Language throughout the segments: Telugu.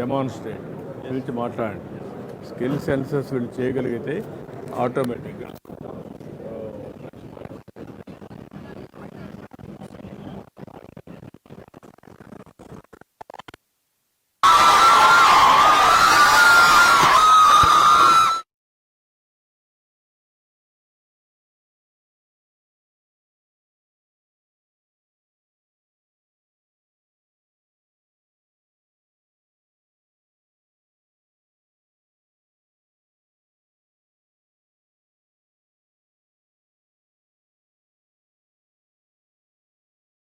డెమాన్స్ట్రేట్ పిలిచి మాట్లాడండి. స్కిల్ సెన్సెస్ వీళ్ళు చేయగలిగితే ఆటోమేటిక్గా.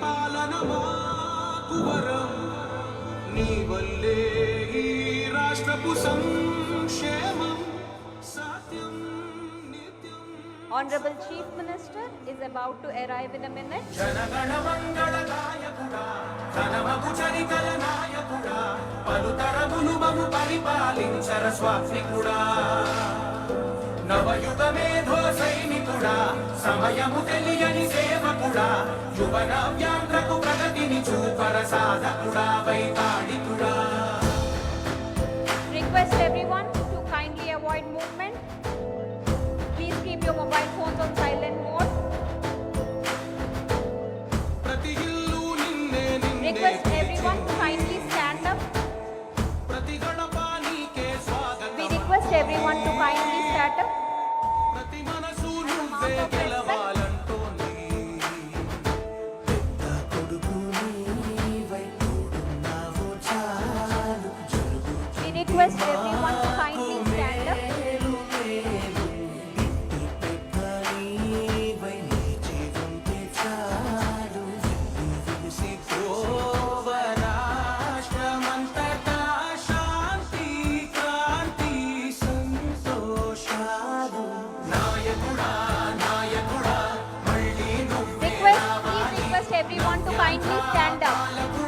పరిపాలన మాకు వరం. నీ వల్లే ఈ రాష్ట్రపు సంక్షేమం సత్యం Honorable Chief Minister is about to arrive in a minute. పలుతరములు మము పరిపాలించర స్వాత్మికుడా నవయుగ మేధో సైనికుడా సమయము తెలియని సేవకుడా యువన వ్యాంధ్రకు ప్రగతిని చూపర సాధకుడా వైతాళికుడా Request everyone to kindly avoid movement. Please keep your mobile phones on silent mode. ప్రతి ఇల్లు నిన్నే నిన్నే Request everyone to kindly stand up. ప్రతి గడప నీకే We స్వాగతం request everyone to kindly stand up. ప్రతి మనసు నువ్వే Request, please request everyone to kindly stand up.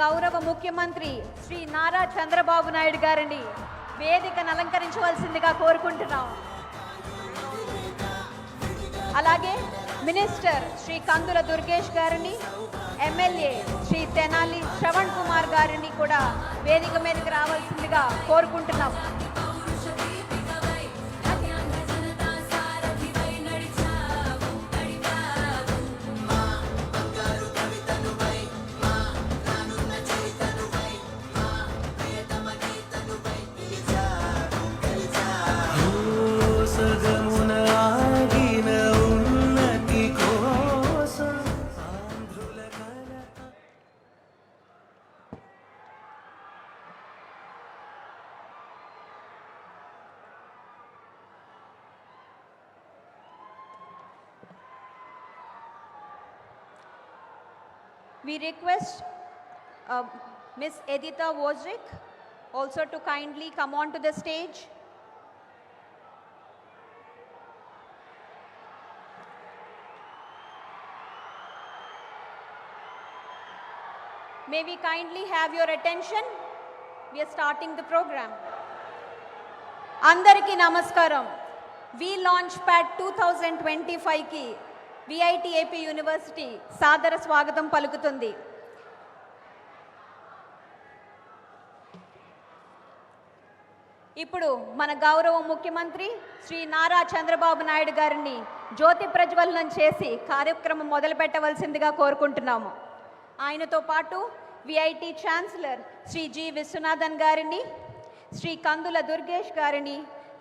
గౌరవ ముఖ్యమంత్రి శ్రీ నారా చంద్రబాబు నాయుడు గారిని వేదికను అలంకరించవలసిందిగా కోరుకుంటున్నాం. అలాగే మినిస్టర్ శ్రీ కందుల దుర్గేష్ గారిని ఎమ్మెల్యే శ్రీ తెనాలి శ్రవణ్ కుమార్ గారిని కూడా వేదిక మీదకి రావాల్సిందిగా కోరుకుంటున్నాం. We request uh, Miss Editha Wojcik also to kindly come on to the stage. May we kindly have your attention? We are starting the program. అందరికీ నమస్కారం we launch pad two thousand twenty ఫైవ్కి VIT AP university సాదర స్వాగతం పలుకుతుంది. ఇప్పుడు మన గౌరవ ముఖ్యమంత్రి శ్రీ నారా చంద్రబాబు నాయుడు గారిని జ్యోతి ప్రజ్వలనం చేసి కార్యక్రమం మొదలు పెట్టవలసిందిగా కోరుకుంటున్నాము. ఆయనతో పాటు VIT chancellor Shri G Viswanathan గారిని శ్రీ కందుల దుర్గేష్ గారిని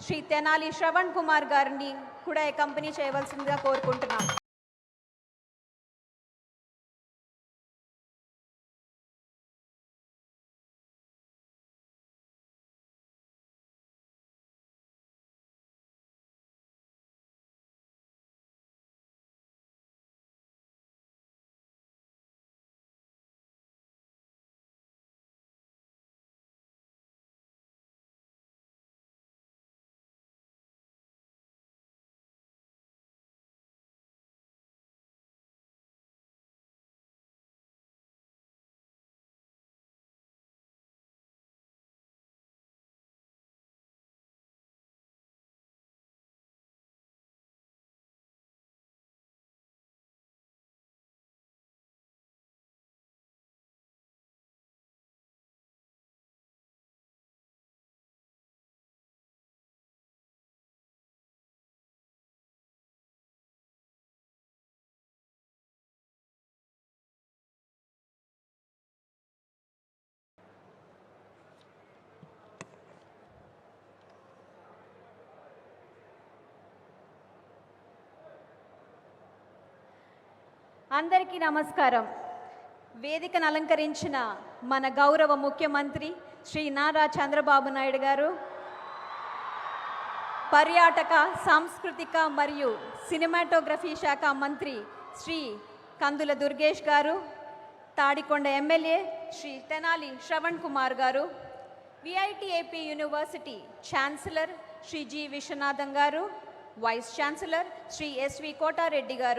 శ్రీ తెనాలి శ్రవణ్ కుమార్ గారిని కూడా కంపెనీ చేయవలసిందిగా కోరుకుంటున్నాం అందరికీ నమస్కారం. వేదికను అలంకరించిన మన గౌరవ ముఖ్యమంత్రి శ్రీ నారా చంద్రబాబు నాయుడు గారు పర్యాటక సాంస్కృతిక మరియు సినిమాటోగ్రఫీ శాఖ మంత్రి శ్రీ కందుల దుర్గేష్ గారు తాడికొండ ఎమ్మెల్యే శ్రీ తెనాలి శ్రవణ్ కుమార్ గారు VIT AP university chancellor Shri G Viswanatham గారు vice chancellor Shri SV Kotareddy గారు.